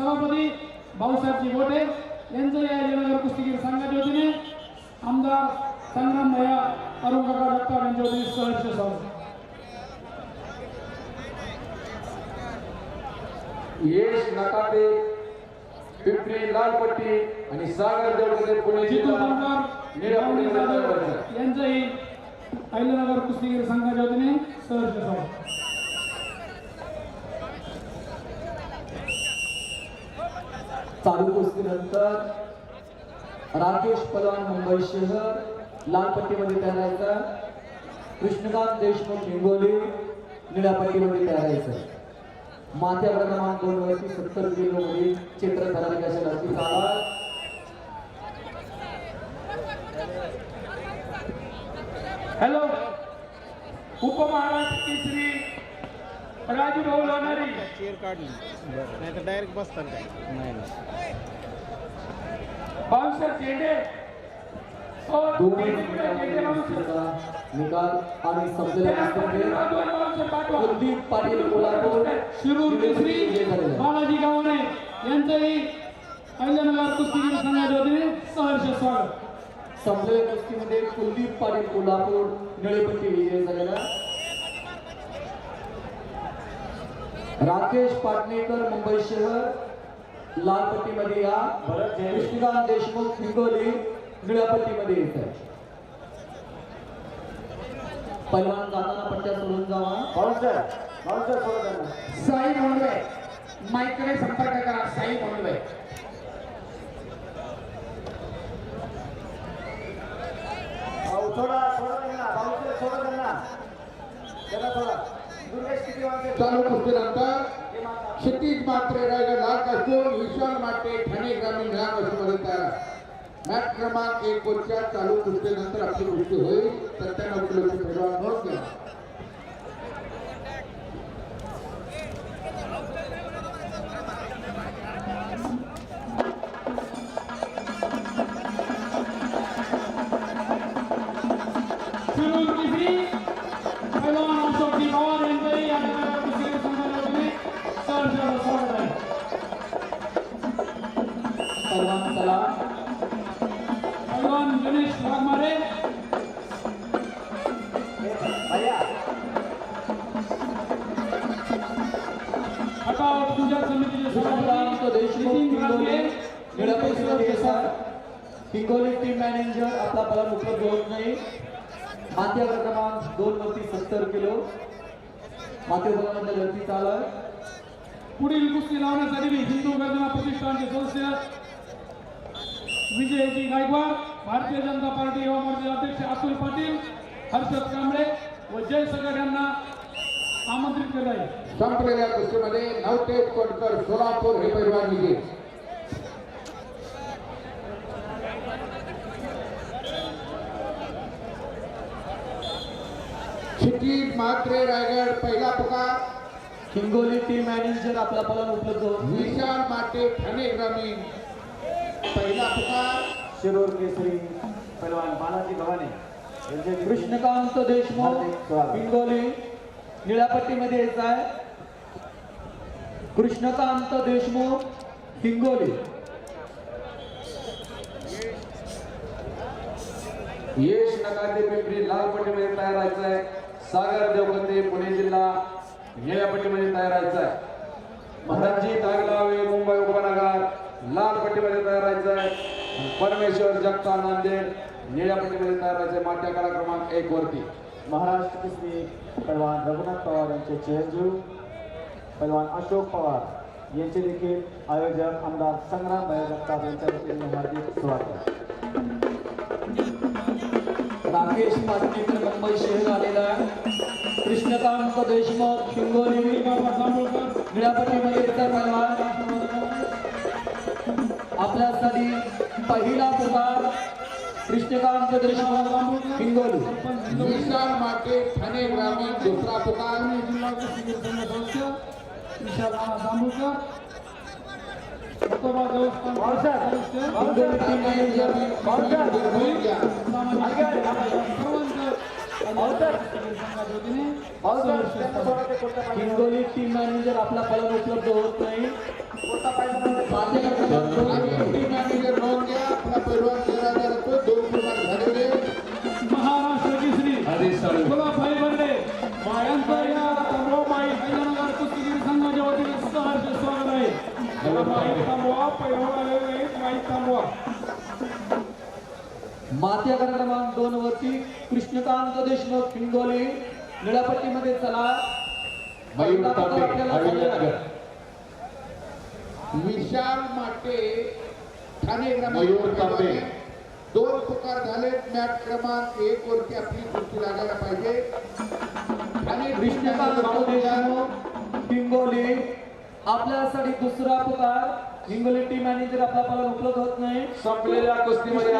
सभापती भाऊसाहेबजी मोठे यांचं या अहिल्यानगर कुस्तीगीर संघाच्या वतीने आमदार संग्राम भैया अरुण काका जगताप यांच्या वतीने सहर्ष स्वागत. यश नकाते पिंपरी लालपट्टी आणि सागर देवडे पुणे यांचंही अहिल्यानगर कुस्तीगीर संघाच्या वतीने सहर्ष स्वागत. चालू कुस्तीनंतर राकेश पलवान मुंबई शहर लाल पट्टीमध्ये तयारायचा. कृष्णकांत देशमुख हिंगोली निळ्या पट्टीमध्ये तयारायचं. माथ्या क्रमांक दोन वरती सत्तर किलो मध्ये चित्र करायला लढती हॅलो उपमहाराष्ट्र केसरी. राजू भाऊ लोणारी. चेअर काढली. नाही तर डायरेक्ट बसतात काय नाही चेंडे. निकाल आणि. कुलदीप पाटील कोल्हापूर शिरूर केसरी. बालाजी गावणे यांचंही अहिल्यानगर कुस्तीगीर संघाच्या वतीने सहर्ष स्वागत. संपलेल्या कुस्तीमध्ये कुलदीप पाटील कोल्हापूर निळेपट्टी विजय झालेला. राकेश पाटणेकर मुंबई शहर लाल पट्टीमध्ये या कृष्णकांत देशमुख हिंगोली निळ्या पट्टीमध्ये येत आहे पहिलवान जाताना पट्ट्या सोडून जावा. साई मोंडवे माईकडे संपर्क करा साई मोंडवे चालू कुस्तीनंतर क्षितिज मात्रे रायगड लाल कस्तूर विशाल माटे ठाणे ग्रामीण ह्या कस्तूमध्ये तयार मॅच क्रमांक एक वरच्या चालू कुस्तीनंतर आपली कुस्ती होईल. सत्त्याण्णव किलोमीटर पैलवान नोंद घ्या. खटाव पूजा समितीचे सभापती नितीन हिंगोली रामगे निळ्या हिंगोली टीम मॅनेजर आपला पलवान उपलब्ध होत नाही माथ्या क्रमांक दोन वरती सत्तर किलो माथ्या पलवानच्या लढती चालू पुढील कुस्ती लावण्यासाठी मी हिंदू गर्जना प्रतिष्ठानचे सदस्य विजयजी गायकवाड भारतीय जनता पार्टी युवा मोर्चाचे अध्यक्ष अतुल पाटील हर्षद कांबळे व जय सगड यांना आमंत्रित केलं आहे. संपलेल्या कुस्तीमध्ये नवतेज कोटकर सोलापूर हे पैलवान विजय. क्षितिज मात्रे रायगड पहिला पुकार. हिंगोली टीम मॅनेजर आपला पलवान उपलब्ध विशाल माटे ठाणे ग्रामीण. पहिला पुकार. शिरूर केसरी पैलवान बालाजी यांचे कृष्णकांत देशमुख. हिंगोली निळ्या पट्टीमध्ये यायचं आहे. कृष्णकांत देशमुख हिंगोली. यश नकाते पिंपरी लालपट्टीमध्ये तयार व्हायचं आहे. सागर देवगंदे पुणे जिल्हा निळ्या पट्टीमध्ये तयार व्हायचं आहे. महाराजी दागलावे मुंबई उपनगर लाल पट्टीमध्ये तयार व्हायचं आहे. परमेश्वर जगता नांदेड. निळ्या पट्टीमध्ये तयार व्हायचं माट्या कडा क्रमांक एक वरती. महाराष्ट्र केसरी पैलवान रघुनाथ पवार यांचे चिरंजीव पैलवान अशोक पवार यांचे देखील आयोजक आमदार संग्राम भाई जगताप यांच्या वतीने हार्दिक स्वागत. राकेश पाटणेकर मुंबई शहर आलेला आहे. कृष्णकांत देशमुख निळ्या पट्टीमध्ये येतात पहिलवान. आपल्यासाठी पहिला पुकार कृष्णकांत देशमुख हिंगोली विशाल माटे ठाणे ग्रामीण दुसरा पुकार जिल्हा कुस्तीगीर सदस्य विशाल जांभूळकर हिंगोली टीम मॅनेजर टीम मॅनेजर आपला कलम उपलब्ध होत नाही टीम मॅनेजर नोंद घ्या आपला माते क्रमांक दोन वरती कृष्णकांत देशमुख हिंगोली निळापट्टीमध्ये चला. विशाल माटे ठाणे तांबे. दोन पुकार झाले मॅच क्रमांक एक वरती आपली कुस्ती लागायला पाहिजे. ठाणे कृष्णकांत देशमुख हिंगोली आपल्यासाठी दुसरा पुकार हिंगोली टीम मॅनेजर आपला पलक उपलब्ध होत नाही. संपलेल्या कुस्तीमध्ये